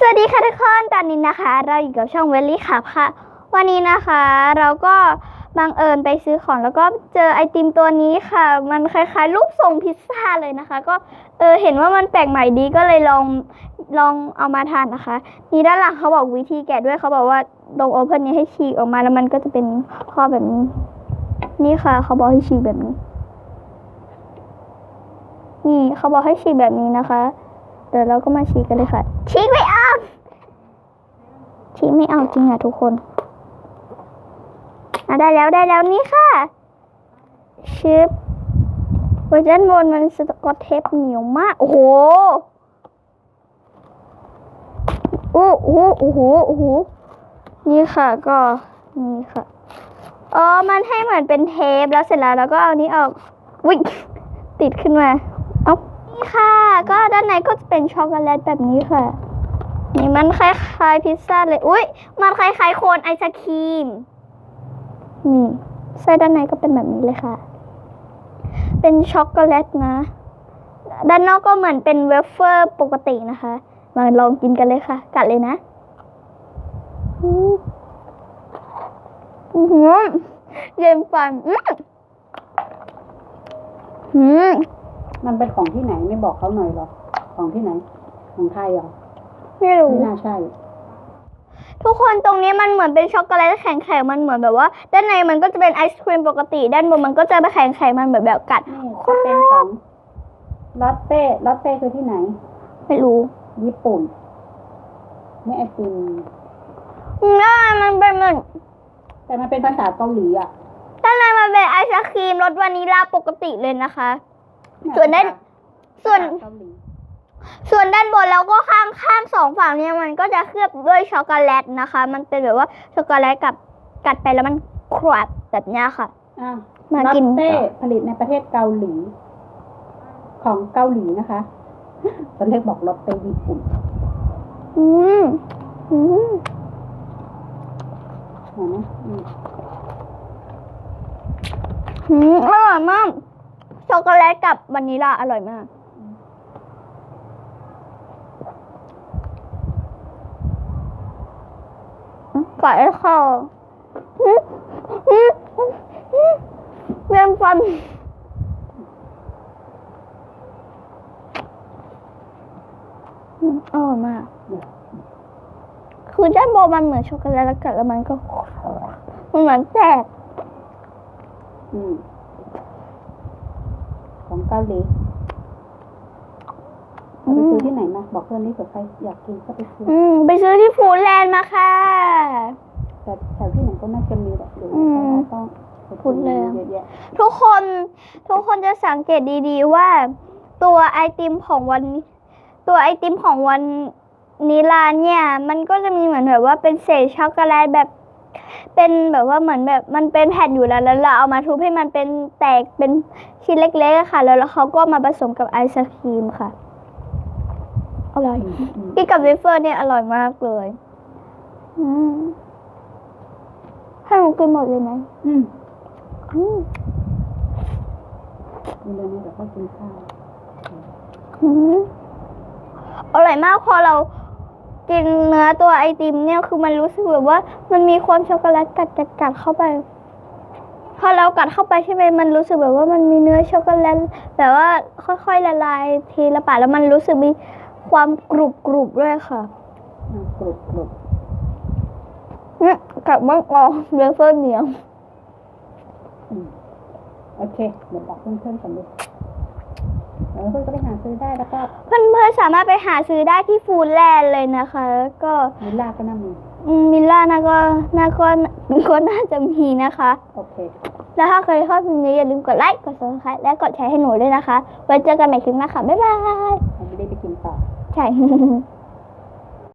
สวัสดีค่ะทุกคนตอนนี้นะคะ เราอยู่กับช่องเวลลี่ขับค่ะ วันนี้นะคะ เราก็บังเอิญไปซื้อของแล้วก็เจอไอติมตัวนี้ค่ะ มันคล้ายๆรูปทรงพิซซ่าเลยนะคะ ก็เออเห็นว่ามันแปลกใหม่ดีก็เลยลองลองเอามาทานนะคะ นี่ด้านหลังเขาบอกวิธีแกะด้วยเขาบอกว่าตรงโอเพนนี้ให้ฉีกออกมาแล้วมันก็จะเป็นข้อแบบนี้ นี่ค่ะ เขาบอกให้ฉีกแบบนี้ นี่เขาบอกให้ฉีกแบบนี้นะคะ เดี๋ยวเราก็มาฉีกกันเลยค่ะฉีกไม่ออ กฉีกไม่ออกจริงอะทุกคนอะได้แล้วได้แล้วนี่ค่ะชิปเวอร์ชันบนมันสกอตเทปเหนียวมาก โอ้โหอู้หูโอ้โหโอ้โหนี่ค่ะก็ นี่ค่ะอ๋อมันให้เหมือนเป็นเทปแล้วเสร็จแล้วแล้วก็เอานี้ออกวิ่งติดขึ้นมา เอานี่ค่ะ ก็ด้านในก็จะเป็นช็อกโกแลตแบบนี้ค่ะ นี่มันคล้ายๆพิซซ่าเลย อุ้ยมันคล้ายๆโคนไอศครีม นี่ไส้ด้านในก็เป็นแบบนี้เลยค่ะ เป็นช็อกโกแลตนะ ด้านนอกก็เหมือนเป็นเวเฟอร์ปกตินะคะ มาลองกินกันเลยค่ะ กัดเลยนะ อืมอื้อหือเย็นฟันอือหืมมันเป็นของที่ไหนไม่บอกเขาหน่อยหรอ ของที่ไหน ของไทยหรอ ไม่รู้ ไม่น่าใช่ ทุกคนตรงนี้มันเหมือนเป็นช็อกโกแลตแข็งๆ มันเหมือนแบบว่า ด้านในมันก็จะเป็นไอศครีมปกติ ด้านบนมันก็จะเป็นแข็งๆ มันแบบแบบกัด นี่จะเป็นของลอตเต้ลอตเต้คือที่ไหน ไม่รู้ญี่ปุ่นนี่ไอติมด้านในมันเป็นเหมือนแต่มันเป็นภาษาเกาหลีอะด้านในมันเป็นไอศครีมรสวานิลลาปกติเลยนะคะ ส่วนด้าน ส่วน ภาษาเกาหลี ส่วนด้านบนแล้วก็ข้างข้างสองฝั่งเนี่ยมันก็จะเคลือบด้วยช็อกโกแลตนะคะ มันเป็นแบบว่าช็อกโกแลตกับกัดไปแล้วมันครบแบบเนี้ยค่ะ อะมาลอตกินเต้ต่อผลิตในประเทศเกาหลี ของเกาหลีนะคะตอนแรกบอกลอตเต้ญี่ปุ่นอืมอืมเห็นไหมอืมอืมอร่อยมากช็อกโกแลตกับวานิลลาอร่อยมาก ไก่ข้าวเวียฟันอร่อยมาก คือด้านบนมันเหมือนช็อกโกแลตแล้วกัดแล้วมันก็ มันเหมือนแตกของเกาหลี ไปมซื้อที่ไหนมาบอกเพื่อนนี่เผื่อใครอยากกินก็ไปซื้ออืม ไปซื้อที่ฟูดแลนด์มาค่ะ แต่แถวที่ไหนก็น่าจะมีแหละเดี๋ยวอืมเราต้องไปพูดเลยเยอะแยะทุกคนทุกคนจะสังเกตดีๆว่า ตัวไอติมของวันนี้ตัวไอติมของวันนิลาเนี่ย มันก็จะมีเหมือนแบบว่าเป็นเศษช็อกโกแลตแบบ เป็นแบบว่าเหมือนแบบมันเป็นแผ่นอยู่แล้วแล้วเราเอามาทุบให้มันเป็นแตกเป็นชิ้นเล็กๆอะค่ะ แล้วแล้วเขาก็มาผสมกับไอศครีมค่ะ อร่อยอืมอืมกินกับเวเฟอร์เนี่ยอร่อยมากเลยอืมให้หนูกินหมดเลยไหมอืมอืมมีเรื่องนี้เดี๋ยวก็กินข้าวอืมอร่อยมากพอเรากินเนื้อตัวไอติมเนี่ยคือมันรู้สึกแบบว่า มันมีความช็อกโกแลตกัดกัดกัดเข้าไป พอเรากัดเข้าไปใช่ไหมมันรู้สึกแบบว่ามันมีเนื้อช็อกโกแลตแบบว่าค่อยๆละลายทีละปาดแล้วมันรู้สึกมี ความกรุบกรุบๆด้วยค่ะอะกรุบกรุบอืมกับมังกรเวเฟอร์เหนียวอืมโอเคเดี๋ยวบอกเพื่อนๆกันดูเออเพื่อนก็ไปหาซื้อได้แล้วก็เพื่อนๆสามารถไปหาซื้อได้ที่ฟูดแลนด์เลยนะคะ ก็มิลล่าก็น่ามีอืมมิลล่านะก็น่าก็ก็น่าจะมีนะคะโอเคแล้วถ้าเคยชอบคลิปนี้อย่าลืมกดไลค์กด subscribe และกดแชร์ให้หนูด้วยนะคะไว้เจอกันใหม่คลิปหน้าค่ะบ๊ายบายไม่ได้ไปกินต่อ ใช่